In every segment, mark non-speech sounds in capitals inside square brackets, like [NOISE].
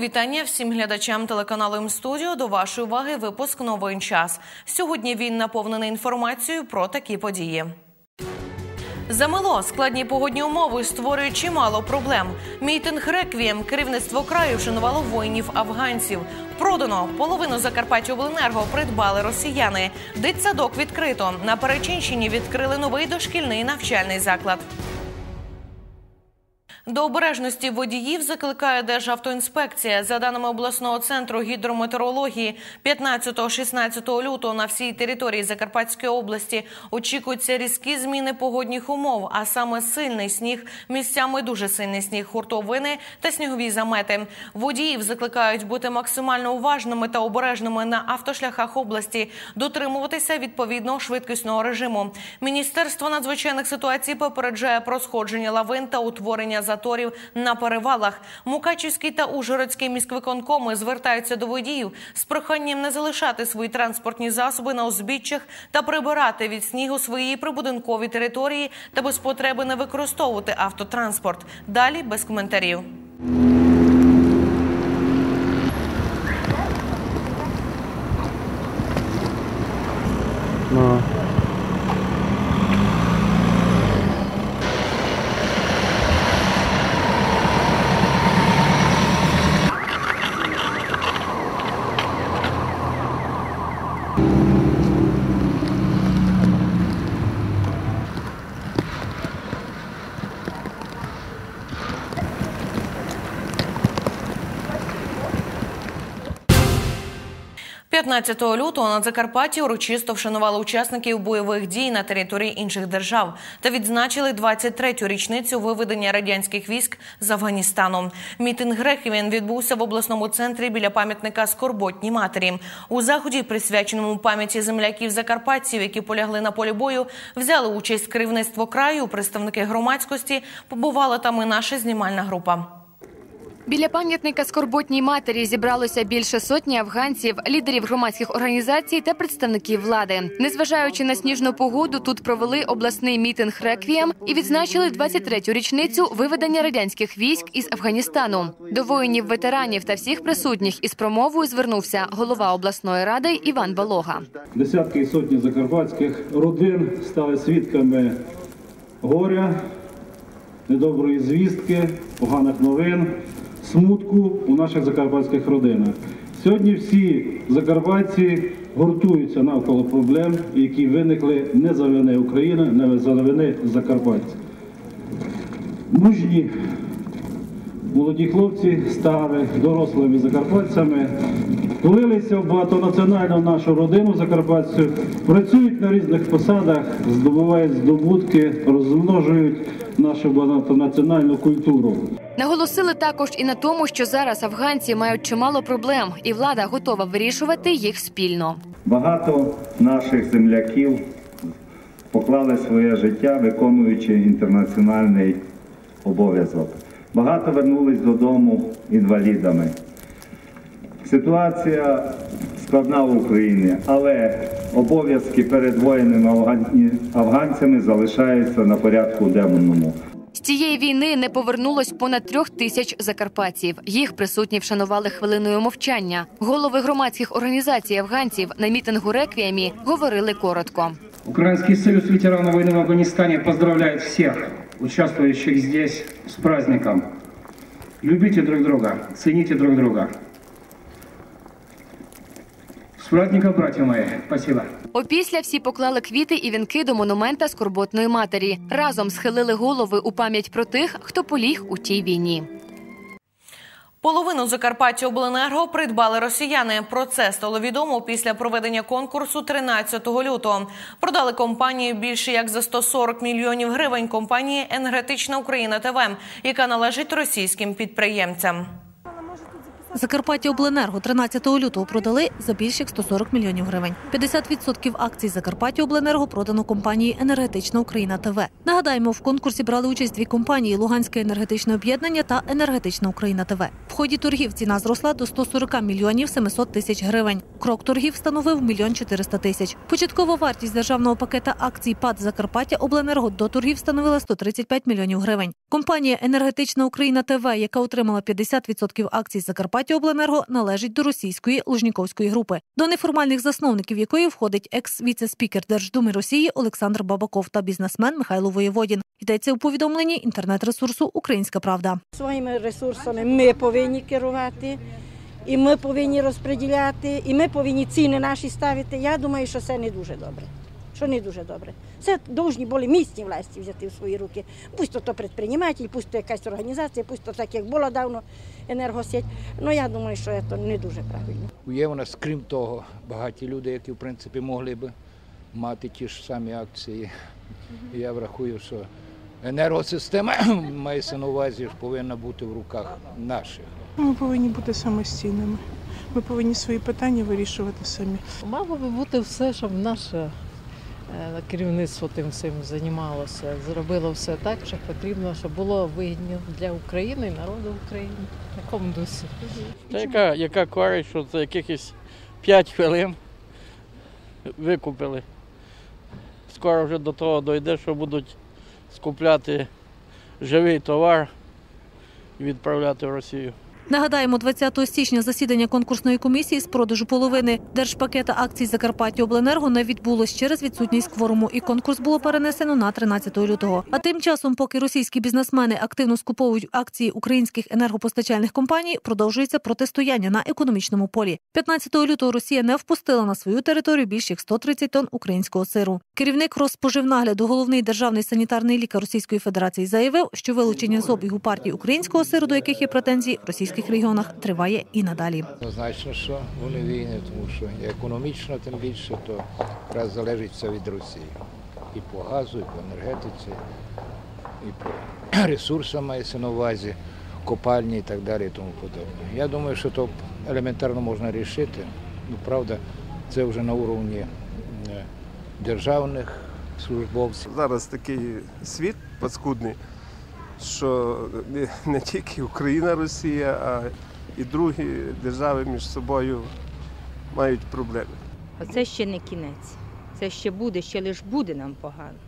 вітання всім глядачам телеканалу М-студіо. До вашої уваги випуск новин час. Сьогодні він наповнений інформацією про такі події. Замело складні погодні умови створюють чимало проблем. Мітинг реквієм керівництво краю вшанувало воїнів афганців. Продано половину Закарпаттяобленерго придбали росіяни. Дитсадок відкрито на Перечинщині відкрили новий дошкільний навчальний заклад. До обережності водіїв закликає Державтоінспекція. За даними обласного центру гідрометеорології, 15-16 лютого на всій території Закарпатської області очікуються різкі зміни погодних умов, а саме сильний сніг, місцями дуже сильний сніг, хуртовини та снігові замети. Водіїв закликають бути максимально уважними та обережними на автошляхах області, дотримуватися відповідного швидкісного режиму. Міністерство надзвичайних ситуацій попереджає про сходження лавин та утворення заторів на перевалах. Мукачівський та Ужгородський міськвиконкоми звертаються до водіїв з проханням не залишати свої транспортні засоби на узбіччях та прибирати від снігу свої прибудинкові території та без потреби не використовувати автотранспорт. Далі без коментарів. 15 лютого на Закарпатті урочисто вшанували учасників бойових дій на території інших держав та відзначили 23-ю річницю виведення радянських військ з Афганістану. Мітинг Реквієн відбувся в обласному центрі біля пам'ятника Скорботній матері. У заході, присвяченому пам'яті земляків закарпатців, які полягли на полі бою, взяли участь керівництво краю, представники громадськості. Побувала там і наша знімальна група. Біля пам'ятника скорботній матері зібралося більше сотні афганців, лідерів громадських організацій та представників влади. Незважаючи на сніжну погоду, тут провели обласний мітинг реквієм і відзначили 23-ю річницю виведення радянських військ із Афганістану. До воїнів, ветеранів та всіх присутніх із промовою звернувся голова обласної ради Іван Балога. Десятки і сотні закарпатських родин стали свідками горя, недоброї звістки, поганих новин, смутку у наших закарпатських родинах. Сьогодні всі закарпатці гуртуються навколо проблем, які виникли не за вини України, не за вини закарпатців. Мужні молоді хлопці стали дорослими закарпатцями, втулилися в багатонаціональну нашу родину закарпатцю, працюють на різних посадах, здобувають здобутки, розмножують нашу багатонаціональну культуру. Наголосили також і на тому, що зараз афганці мають чимало проблем, і влада готова вирішувати їх спільно. Багато наших земляків поклали своє життя, виконуючи інтернаціональний обов'язок. Багато вернулись додому інвалідами. Ситуація складна в Україні, але обов'язки перед воїнами афганцями залишаються на порядку денному. З цієї війни не повернулось понад трьох тисяч закарпатців. Їх присутні вшанували хвилиною мовчання. Голови громадських організацій афганців на мітингу реквіємі говорили коротко. Украинский союз ветеранов войны в Афганистане поздравляет всех участвующих здесь с праздником. Любите друг друга, цените друг друга. С праздником, братья мои. Спасибо. Опісля всі поклали квіти і вінки до монумента скорботної матері. Разом схилили голови у пам'ять про тих, хто поліг у тій війні. Половину Закарпаття Обленерго придбали росіяни. Про це стало відомо після проведення конкурсу 13 лютого. Продали компанію більше як за 140 мільйонів гривень компанії Енергетична Україна ТВ, яка належить російським підприємцям. Закарпаття Обленерго 13 лютого продали за більше як 140 мільйонів гривень. 50% акцій Закарпаття Обленерго продано компанії Енергетична Україна ТВ. Нагадаємо, в конкурсі брали участь дві компанії Луганське енергетичне об'єднання та Енергетична Україна ТВ. В ході торгів ціна зросла до 140 мільйонів 700 тисяч гривень. Крок торгів становив мільйон 400 тисяч. Початкова вартість державного пакета акцій ПАД Закарпаття Обленерго до торгів становила 135 мільйонів гривень. Компанія Енергетична Україна ТВ, яка отримала 50% акцій Закарпаття Закарпаттяобленерго належить до російської Лужніковської групи, до неформальних засновників якої входить екс-віце-спікер Держдуми Росії Олександр Бабаков та бізнесмен Михайло Воєводін. Йдеться у повідомленні інтернет-ресурсу Українська Правда. Своїми ресурсами ми повинні керувати, і ми повинні розподіляти, і ми повинні ціни наші ставити. Я думаю, що це не дуже добре. Що не дуже добре. Це повинні були місцеві власті взяти в свої руки. Пусть то, то предприниматель, пусть то якась організація, пусть то так, як було давно енергосеть. Ну я думаю, що це не дуже правильно. Є у нас, крім того, багаті люди, які в принципі могли би мати ті ж самі акції. Я врахую, що енергосистема [CLEARS THROAT] мається на увазі, повинна бути в руках наших. Ми повинні бути самостійними. Ми повинні свої питання вирішувати самі. Мало би бути все, щоб наше е, керівництво тим всім займалося, зробило все так, що потрібно, щоб було вигідно для України і народу України. В такому дусі. Та яка, яка користь, що за якихось 5 хвилин викупили. Скоро вже до того дойде, що будуть скупляти живий товар і відправляти в Росію. Нагадаємо, 20 січня засідання конкурсної комісії з продажу половини держпакета акцій Закарпаття Обленерго не відбулось через відсутність кворуму, і конкурс було перенесено на 13 лютого. А тим часом, поки російські бізнесмени активно скуповують акції українських енергопостачальних компаній, продовжується протистояння на економічному полі. 15 лютого Росія не впустила на свою територію більш як 130 тонн українського сиру. Керівник Розпоживнагляду, головний державний санітарний лікар Російської Федерації, заявив, що вилучення з обігу партії українського сиру, до яких є претензії в російських регіонах, триває і надалі. Однозначно, що вони війни, тому що економічно тим більше, то якраз залежить все від Росії. І по газу, і по енергетиці, і по [CLEARS THROAT] ресурсам мається на увазі, копальні і так далі і тому подобне. Я думаю, що то елементарно можна рішити. Ну, правда, це вже на уровні е, державних службовців. Зараз такий світ паскудний, що не, не тільки Україна, Росія, а і другі держави між собою мають проблеми. Оце ще не кінець. Це ще буде, ще лиш буде нам погано.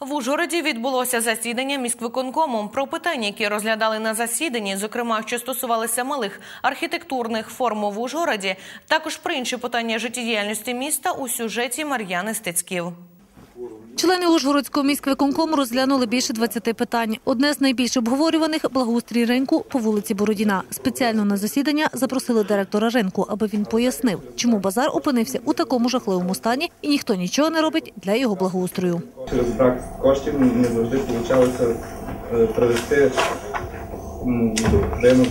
В Ужгороді відбулося засідання міськвиконкому. Про питання, які розглядали на засіданні, зокрема, що стосувалися малих архітектурних форм в Ужгороді, також про інші питання життєдіяльності міста у сюжеті Мар'яни Стецьків. Члени Ужгородського міськвиконкому розглянули більше 20 питань. Одне з найбільш обговорюваних – благоустрій ринку по вулиці Бородіна. Спеціально на засідання запросили директора ринку, аби він пояснив, чому базар опинився у такому жахливому стані і ніхто нічого не робить для його благоустрою. Через брак коштів не завжди вийшло привести ну, ринок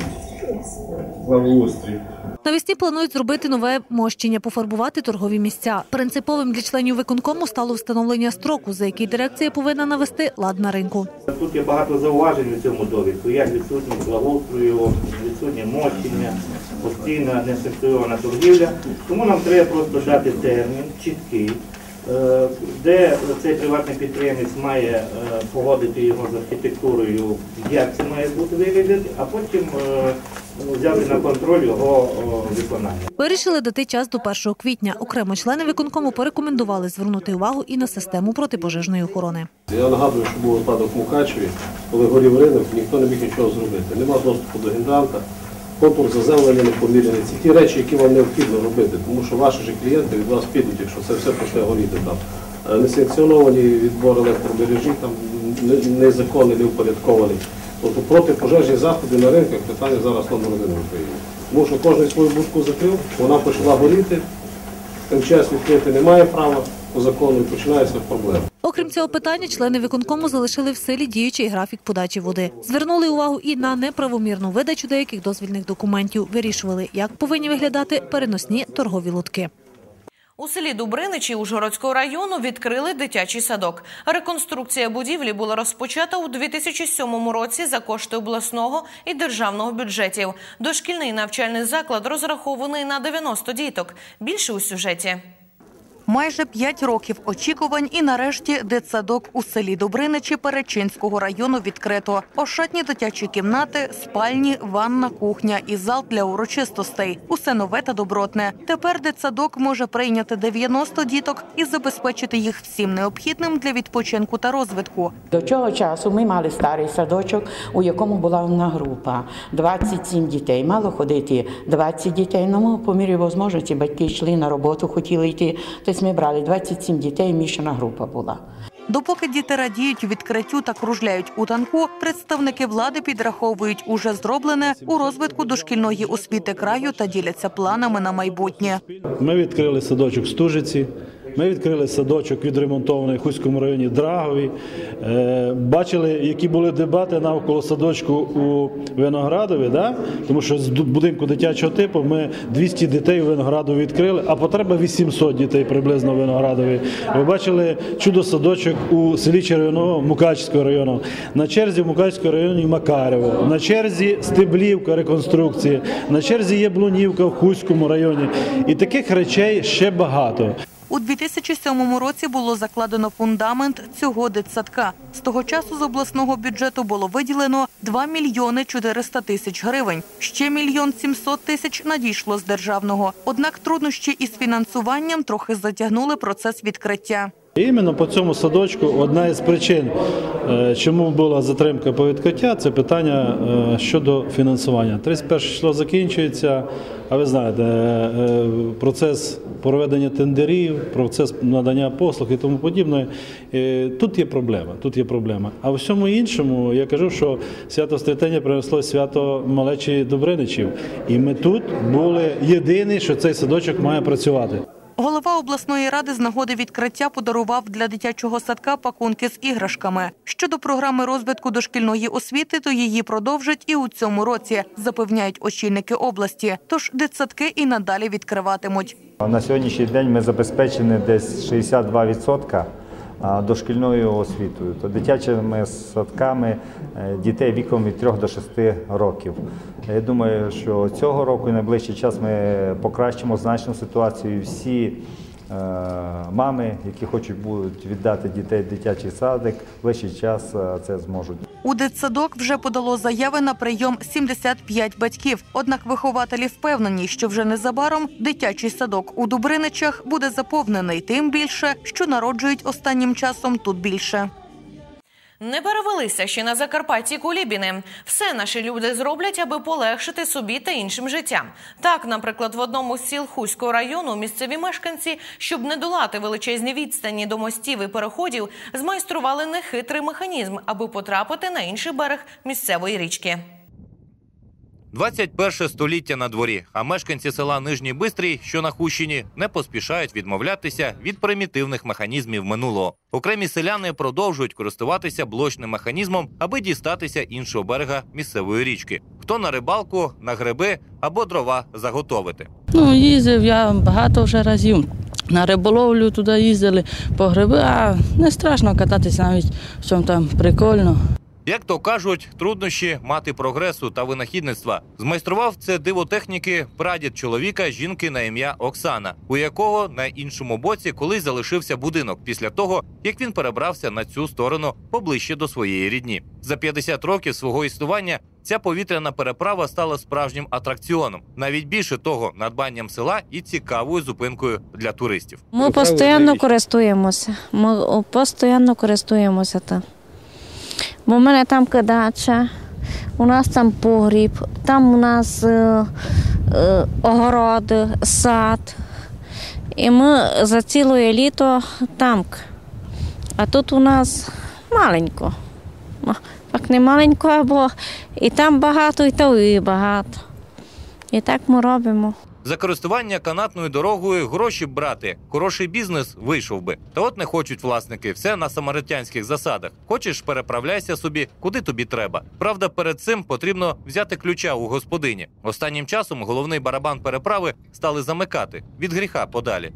благоустрій. Навесні планують зробити нове мощення, пофарбувати торгові місця. Принциповим для членів виконкому стало встановлення строку, за який дирекція повинна навести лад на ринку. Тут є багато зауважень у цьому довідку, як відсутність благоустрою, відсутнє мощення, постійна несанкціонована торгівля. Тому нам треба просто дати термін чіткий, е, де цей приватний підприємець має е, погодити його з архітектурою, як це має бути виглядати, а потім е, взяти на контроль його виконання. Вирішили дати час до 1 квітня. Окремо члени виконкому порекомендували звернути увагу і на систему протипожежної охорони. Я нагадую, що був випадок в Мукачеві, коли горів ринок, ніхто не міг нічого зробити. Нема доступу до гідранта, контур заземлення не поміряний. Це ті речі, які вам необхідно робити, тому що ваші ж клієнти від вас підуть, якщо це все почне горіти там. Е, Несанкціоновані відбори електромережі, там не- незаконний, неупорядкований. Тобто протипожежні заходи на ринках питання зараз номер один в Україні. Тому що кожен свою будку закрив, вона почала горіти, МЧС відкрити не має права по закону і починаються проблеми. Окрім цього питання, члени виконкому залишили в силі діючий графік подачі води. Звернули увагу і на неправомірну видачу деяких дозвільних документів. Вирішували, як повинні виглядати переносні торгові лотки. У селі Дубриничі Ужгородського району відкрили дитячий садок. Реконструкція будівлі була розпочата у 2007 році за кошти обласного і державного бюджетів. Дошкільний навчальний заклад розрахований на 90 діток. Більше у сюжеті. Майже п'ять років очікувань, і нарешті дитсадок у селі Добриничі Перечинського району відкрито. Ошатні дитячі кімнати, спальні, ванна, кухня і зал для урочистостей. Усе нове та добротне. Тепер дитсадок може прийняти 90 діток і забезпечити їх всім необхідним для відпочинку та розвитку. До цього часу ми мали старий садочок, у якому була одна група 27 дітей. Мало ходити 20 дітей. Ну, по мірі можливості батьки йшли на роботу, хотіли йти. Тобто ми брали 27 дітей, мішана група була. Допоки діти радіють відкриттю та кружляють у танку, представники влади підраховують уже зроблене у розвитку дошкільної освіти краю та діляться планами на майбутнє. Ми відкрили садочок в Стужиці. Ми відкрили садочок відремонтований в Хуському районі Драгові. Е, Бачили, які були дебати навколо садочку у Виноградові, да? тому що з будинку дитячого типу ми 200 дітей у Виноградові відкрили, а потреба 800 дітей приблизно в Виноградові. Ви бачили чудо-садочок у селі Червоного Мукачського району. На черзі в Мукачському районі Макарєво. На черзі Стеблівка реконструкції. На черзі є Блунівка в Хуському районі. І таких речей ще багато. У 2007 році було закладено фундамент цього дитсадка. З того часу з обласного бюджету було виділено 2 мільйони 400 тисяч гривень. Ще мільйон 700 тисяч надійшло з державного. Однак труднощі із фінансуванням трохи затягнули процес відкриття. Іменно по цьому садочку одна із причин, е, чому була затримка по відкриття, це питання е, щодо фінансування. 31 число закінчується, а ви знаєте, е, процес проведення тендерів, процес надання послуг і тому подібне. Тут є проблема. Тут є проблема. А у всьому іншому я кажу, що свято Стрітення принесло свято малечі Добриничів. І ми тут були єдині, що цей садочок має працювати. Голова обласної ради з нагоди відкриття подарував для дитячого садка пакунки з іграшками. Щодо програми розвитку дошкільної освіти, то її продовжать і у цьому році, запевняють очільники області. Тож дитсадки і надалі відкриватимуть. На сьогоднішній день ми забезпечені десь 62% а, дошкільною освітою, то дитячими садками е, дітей віком від 3 до 6 років. Я думаю, що цього року і найближчий час ми покращимо значну ситуацію. Всі мами, які хочуть будуть віддати дітей в дитячий садик, в ближчий час е, це зможуть. У дитсадок вже подало заяви на прийом 75 батьків. Однак вихователі впевнені, що вже незабаром дитячий садок у Дубриничах буде заповнений, тим більше, що народжують останнім часом тут більше. Не перевелися ще на Закарпатті Кулібіни. Все наші люди зроблять, аби полегшити собі та іншим життя. Так, наприклад, в одному з сіл Хуського району місцеві мешканці, щоб не долати величезні відстані до мостів і переходів, змайстрували нехитрий механізм, аби потрапити на інший берег місцевої річки. 21 століття на дворі, а мешканці села Нижній Бистрій, що на Хущині, не поспішають відмовлятися від примітивних механізмів минулого. Окремі селяни продовжують користуватися блочним механізмом, аби дістатися іншого берега місцевої річки. Хто на рибалку, на гриби або дрова заготовити. Ну, їздив я багато вже разів. На риболовлю туди їздили по гриби, а не страшно кататися навіть в цьому там прикольно. Як то кажуть, труднощі мати прогресу та винахідництва. Змайстрував це диво техніки прадід чоловіка жінки на ім'я Оксана, у якого на іншому боці колись залишився будинок після того, як він перебрався на цю сторону поближче до своєї рідні. За 50 років свого існування ця повітряна переправа стала справжнім атракціоном, навіть більше того, надбанням села і цікавою зупинкою для туристів. Ми постійно користуємося. Ми постійно користуємося там. Бо в мене там кидача, у нас там погріб, там у нас е, е, огород, сад. І ми за ціле літо там. А тут у нас маленько. Так не маленько, або і там багато, і там багато. І так ми робимо. За користування канатною дорогою гроші брати. Хороший бізнес вийшов би. Та от не хочуть власники все на самаритянських засадах. Хочеш, переправляйся собі, куди тобі треба. Правда, перед цим потрібно взяти ключа у господині. Останнім часом головний барабан переправи стали замикати від гріха подалі.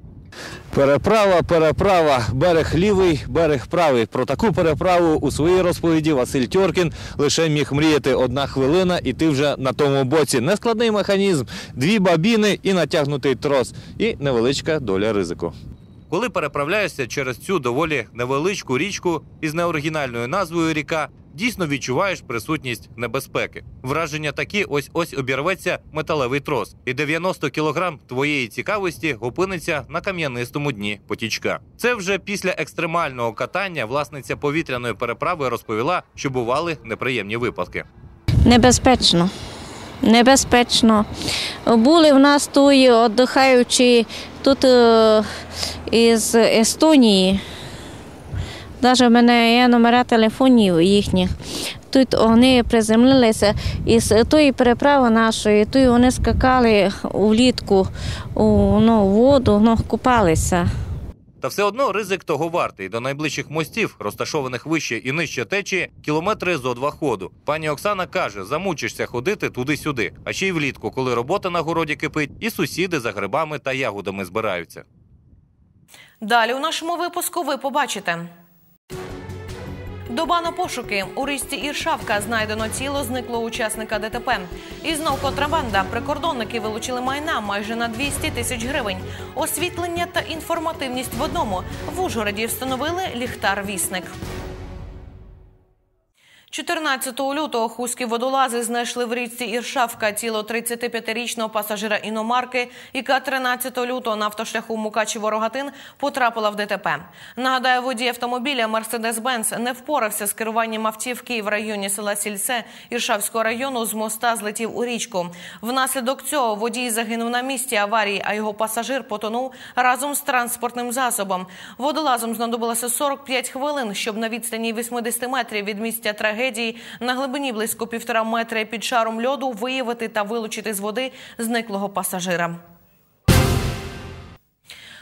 Переправа, переправа, берег лівий, берег правий. Про таку переправу у своїй розповіді Василь Тьоркін лише міг мріяти одна хвилина, і ти вже на тому боці. Нескладний механізм, дві бабіни і натягнутий трос, і невеличка доля ризику. Коли переправляєшся через цю доволі невеличку річку із неоригінальною назвою ріка, дійсно відчуваєш присутність небезпеки. Враження такі: ось ось обірветься металевий трос, і 90 кілограм твоєї цікавості опиниться на кам'янистому дні потічка. Це вже після екстремального катання власниця повітряної переправи розповіла, що бували неприємні випадки. Небезпечно. Небезпечно. Були в нас тут віддихаючи тут е, із Естонії. Навіть в мене є номера телефонів їхніх. Тут вони приземлилися із тої переправи нашої, тут вони скакали влітку у ну, воду, ну, купалися. Та все одно ризик того вартий. До найближчих мостів, розташованих вище і нижче течії, кілометри зо два ходу. Пані Оксана каже, замучишся ходити туди-сюди. А ще й влітку, коли робота на городі кипить, і сусіди за грибами та ягодами збираються. Далі у нашому випуску ви побачите. Доба на пошуки у річці Іршавка знайдено тіло зниклого учасника ДТП. І знов контрабанда. Прикордонники вилучили майна майже на 200 тисяч гривень. Освітлення та інформативність в одному. В Ужгороді встановили ліхтар-вісник. 14 лютого хуські водолази знайшли в річці Іршавка тіло 35-річного пасажира іномарки, яка 13 лютого на автошляху Мукачево-Рогатин потрапила в ДТП. Нагадаю, водій автомобіля Мерседес-Бенц не впорався з керуванням автівки в районі села Сільце Іршавського району з моста злетів у річку. Внаслідок цього водій загинув на місці аварії, а його пасажир потонув разом з транспортним засобом. Водолазом знадобилося 45 хвилин, щоб на відстані 80 метрів від місця трагедії на глибині близько півтора метра під шаром льоду виявити та вилучити з води зниклого пасажира.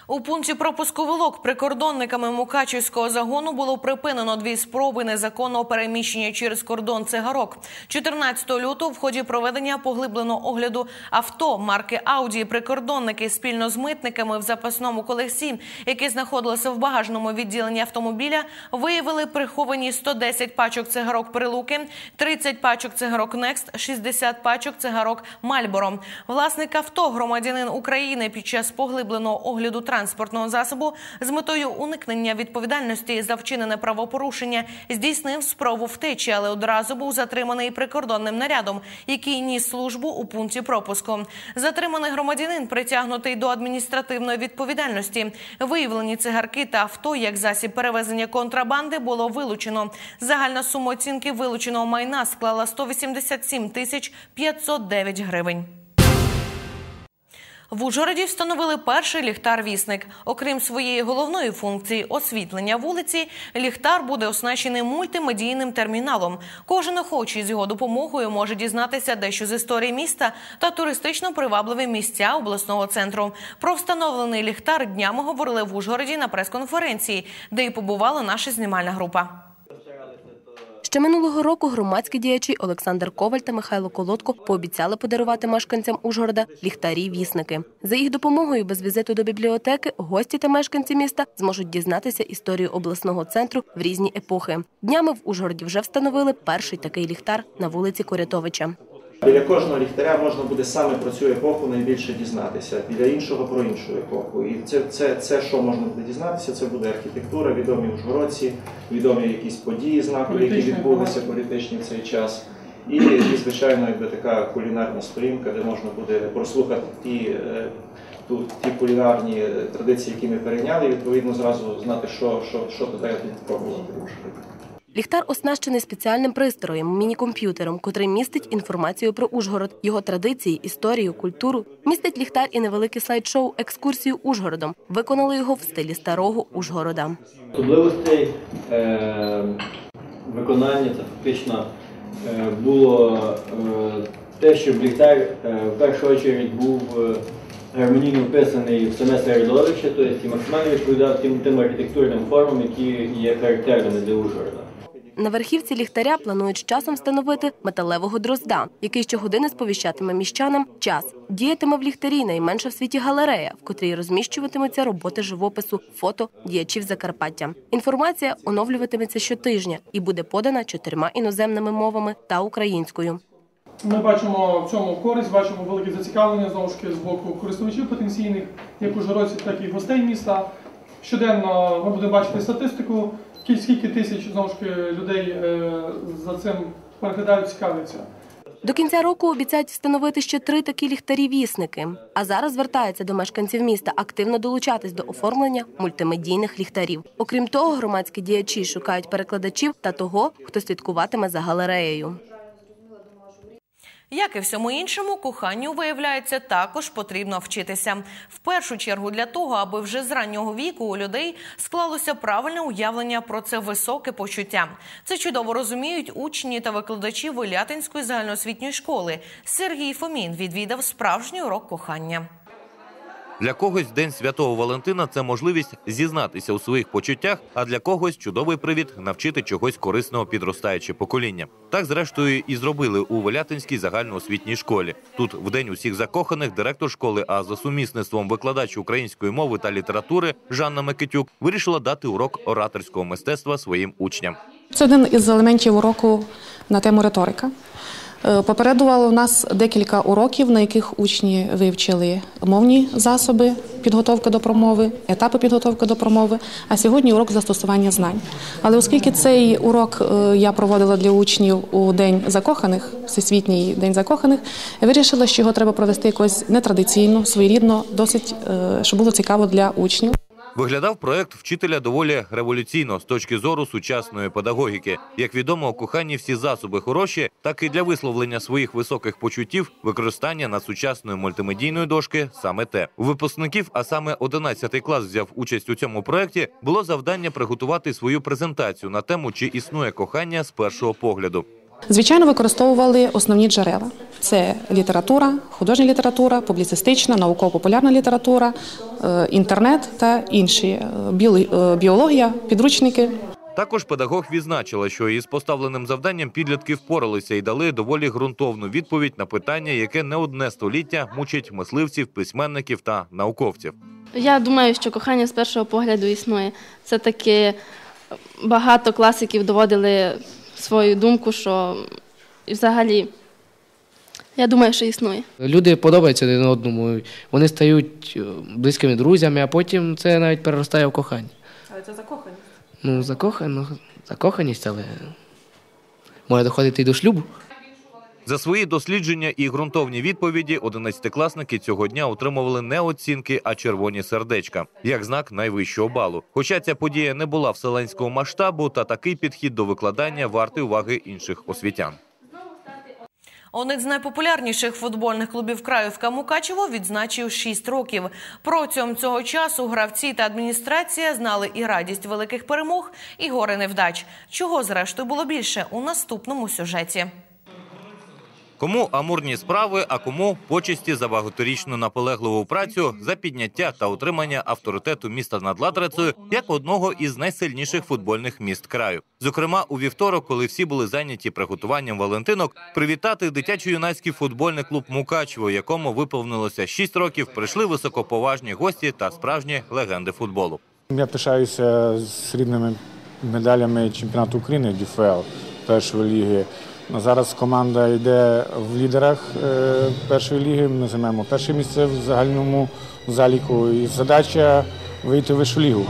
У пункті пропуску вилок прикордонниками Мукачівського загону було припинено дві спроби незаконного переміщення через кордон цигарок. 14 лютого в ході проведення поглибленого огляду авто марки Ауді прикордонники спільно з митниками в запасному колесі, які знаходилися в багажному відділенні автомобіля, виявили приховані 110 пачок цигарок Прилуки, 30 пачок цигарок Некст, 60 пачок цигарок Мальборо. Власник авто, громадянин України, під час поглибленого огляду транспортного засобу з метою уникнення відповідальності за вчинене правопорушення здійснив спробу втечі, але одразу був затриманий прикордонним нарядом, який ніс службу у пункті пропуску. Затриманий громадянин притягнутий до адміністративної відповідальності. Виявлені цигарки та авто як засіб перевезення контрабанди було вилучено. Загальна сума оцінки вилученого майна склала 187 тисяч 509 гривень. В Ужгороді встановили перший ліхтар-вісник. Окрім своєї головної функції освітлення вулиці, ліхтар буде оснащений мультимедійним терміналом. Кожен охочий з його допомогою може дізнатися дещо з історії міста та туристично привабливі місця обласного центру. Про встановлений ліхтар днями говорили в Ужгороді на прес-конференції, де й побувала наша знімальна група. Ще минулого року громадські діячі Олександр Коваль та Михайло Колодко пообіцяли подарувати мешканцям Ужгорода ліхтарі-вісники. За їх допомогою без візиту до бібліотеки гості та мешканці міста зможуть дізнатися історію обласного центру в різні епохи. Днями в Ужгороді вже встановили перший такий ліхтар на вулиці Корятовича. Біля кожного ліхтаря можна буде саме про цю епоху найбільше дізнатися, біля іншого про іншу епоху. І це, це, це що можна буде дізнатися, це буде архітектура, відомі ужгородці, відомі якісь події знакові, які відбулися політичні в цей час. І, і звичайно, якби така кулінарна сторінка, де можна буде прослухати ті, е, ту, ті кулінарні традиції, які ми перейняли, і відповідно зразу знати, що, що, що туди пробувати в Ужгороді. Ліхтар оснащений спеціальним пристроєм, міні-комп'ютером, котрий містить інформацію про Ужгород, його традиції, історію, культуру. Містить ліхтар і невелике слайд-шоу екскурсію Ужгородом. Виконали його в стилі старого Ужгорода. Особливостей е, виконання це фактично е, було е, те, щоб ліхтар в першу чергу був гармонійно вписаний в саме середовище, тобто і максимально відповідав тим, тим архітектурним формам, які є характерними для Ужгорода. На верхівці ліхтаря планують з часом встановити металевого дрозда, який щогодини сповіщатиме міщанам час. Діятиме в ліхтарі найменша в світі галерея, в котрій розміщуватимуться роботи живопису, фото діячів Закарпаття. Інформація оновлюватиметься щотижня і буде подана чотирма іноземними мовами та українською. Ми бачимо в цьому користь, бачимо велике зацікавлення знову ж таки з боку користувачів потенційних, як ужгородців, так і гостей міста. щоденно ми будемо бачити статистику, скільки тисяч знову ж людей е, за цим переглядають, цікавляться. До кінця року обіцяють встановити ще три такі ліхтарі-вісники. А зараз звертаються до мешканців міста активно долучатись до оформлення мультимедійних ліхтарів. Окрім того, громадські діячі шукають перекладачів та того, хто слідкуватиме за галереєю. Як і всьому іншому, коханню, виявляється, також потрібно вчитися. В першу чергу для того, аби вже з раннього віку у людей склалося правильне уявлення про це високе почуття. Це чудово розуміють учні та викладачі Волятинської загальноосвітньої школи. Сергій Фомін відвідав справжній урок кохання. Для когось День Святого Валентина це можливість зізнатися у своїх почуттях, а для когось чудовий привід навчити чогось корисного підростаюче покоління. Так, зрештою, і зробили у Волятинській загальноосвітній школі. Тут в день усіх закоханих директор школи, а за сумісництвом викладач української мови та літератури Жанна Микитюк вирішила дати урок ораторського мистецтва своїм учням. Це один із елементів уроку на тему риторика. Е, Попередувало нас декілька уроків, на яких учні вивчили мовні засоби підготовки до промови, етапи підготовки до промови. А сьогодні урок застосування знань. Але оскільки цей урок е, я проводила для учнів у день закоханих, всесвітній день закоханих, я вирішила, що його треба провести якось нетрадиційно, своєрідно, досить е, щоб було цікаво для учнів. Виглядав проект вчителя доволі революційно з точки зору сучасної педагогіки. Як відомо, у всі засоби хороші, так і для висловлення своїх високих почуттів використання на сучасної мультимедійної дошки саме те. У випускників, а саме 11 клас взяв участь у цьому проекті, було завдання приготувати свою презентацію на тему, чи існує кохання з першого погляду. Звичайно, використовували основні джерела: це література, художня література, публіцистична, науково-популярна література, е, інтернет та інші е, е, біологія, підручники. Також педагог відзначила, що із поставленим завданням підлітки впоралися і дали доволі ґрунтовну відповідь на питання, яке не одне століття мучить мисливців, письменників та науковців. Я думаю, що кохання з першого погляду існує. Це таки багато класиків доводили свою думку, що взагалі я думаю, що існує. Люди подобаються один одному, вони стають е, близькими друзями, а потім це навіть переростає в кохання. Але це закоханість. Ну, закохан, ну, закоханість, але може доходити і до шлюбу. За свої дослідження і ґрунтовні відповіді одинадцятикласники цього дня отримували не оцінки, а червоні сердечка, як знак найвищого балу. Хоча ця подія не була вселенського масштабу, та такий підхід до викладання вартий уваги інших освітян. Один з найпопулярніших футбольних клубів краю в Мукачево відзначив 6 років. Протягом цього часу гравці та адміністрація знали і радість великих перемог, і гори невдач. Чого зрештою було більше у наступному сюжеті. Кому амурні справи, а кому почесті за багаторічну наполегливу працю за підняття та утримання авторитету міста над Латрицею як одного із найсильніших футбольних міст краю. Зокрема, у вівторок, коли всі були зайняті приготуванням Валентинок, привітати дитячо-юнацький футбольний клуб Мукачево, якому виповнилося 6 років, прийшли високоповажні гості та справжні легенди футболу. Я пишаюся з рідними медалями чемпіонату України ДЮФЛ першої ліги. Ну, Зараз команда йде в лідерах е, першої ліги. Ми займемо перше місце в загальному заліку. І задача вийти в вищу лігу.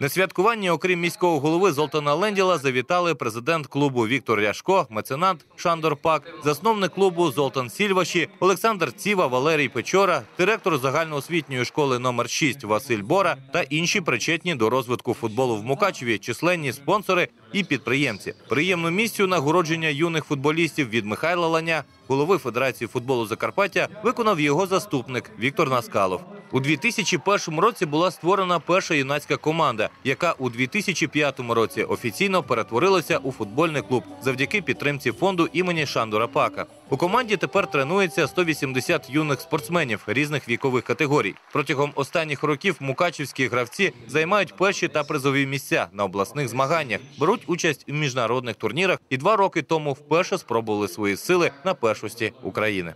На святкуванні, окрім міського голови Золтана Ленділа, завітали президент клубу Віктор Ряшко, меценат Шандор Пак, засновник клубу Золтан Сільваші, Олександр Ціва, Валерій Печора, директор загальноосвітньої школи номер 6 Василь Бора та інші причетні до розвитку футболу в Мукачеві, численні спонсори і підприємці. Приємну місію нагородження юних футболістів від Михайла Ланя, голови Федерації футболу Закарпаття, виконав його заступник Віктор Наскалов. У 2001 році була створена перша юнацька команда, яка у 2005 році офіційно перетворилася у футбольний клуб завдяки підтримці фонду імені Шандора Пака. У команді тепер тренується 180 юних спортсменів різних вікових категорій. Протягом останніх років мукачівські гравці займають перші та призові місця на обласних змаганнях, беруть участь у міжнародних турнірах і два роки тому вперше спробували свої сили на першості України.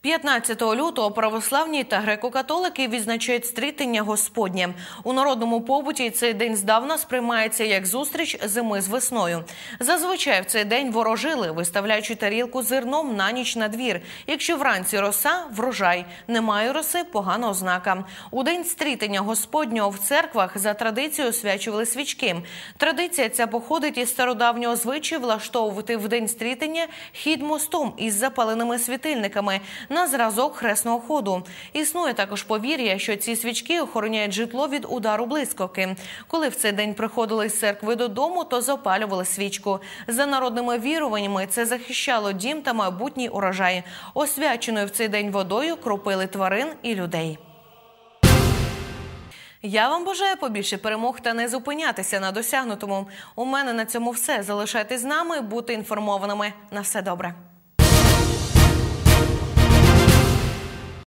15 лютого православні та греко-католики відзначають стрітення Господнє. У народному побуті цей день здавна сприймається як зустріч зими з весною. Зазвичай в цей день ворожили, виставляючи тарілку зерном на ніч на двір. Якщо вранці роса врожай, немає роси погана ознака. У день стрітення Господнього в церквах за традицією освячували свічки. Традиція ця походить із стародавнього звичаю влаштовувати в день стрітення хід мостом із запаленими світильниками на зразок хресного ходу. Існує також повір'я, що ці свічки охороняють житло від удару блискавки. Коли в цей день приходили з церкви додому, то запалювали свічку. За народними віруваннями це захищало дім та майбутній урожай. Освяченою в цей день водою кропили тварин і людей. Я вам бажаю побільше перемог та не зупинятися на досягнутому. У мене на цьому все. Залишайтесь з нами, бути інформованими. На все добре.